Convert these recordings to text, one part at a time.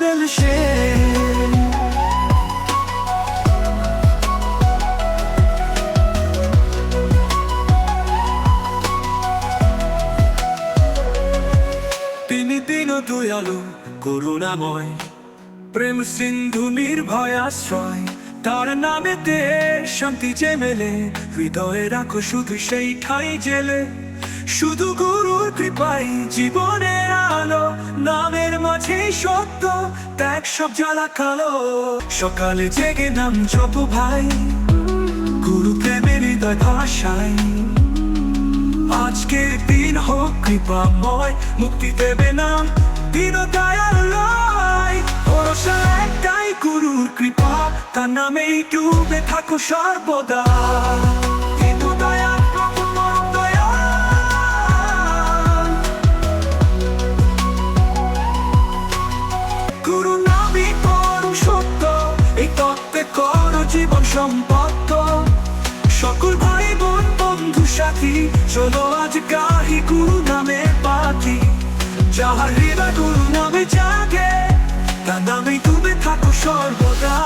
Bell সে তিনি দিন দয়ালু করুণাময়, প্রেম সিন্ধু নির্ভয় আশ্রয়। তার নামেতে শান্তি যে মেলে হৃদয়ে রাখো শুধু সেই ঠাই জেলে। শুধু গুরুর কৃপাই নামের মাঝে সত্য ত্যাগ সব জ্বালা কালো। সকালে জেগে নাম জপ ভাই, গুরু প্রেমের হৃদয় ভাষায় আজকের দিন হোক মুক্তি দেবে না দিন দয়াল একটাই, গুরুর কৃপা, তার নামেই ডুবে থাকো সর্বদা। সম্পত্ত সকল ভাই বোন বন্ধু, সাথী, চলো আজ গাহি গুরু নামে পাখি। যাহার হৃদয় গুরু নামে জাগে, তার নামে তুমি থাকো সর্বদা।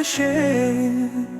গুরু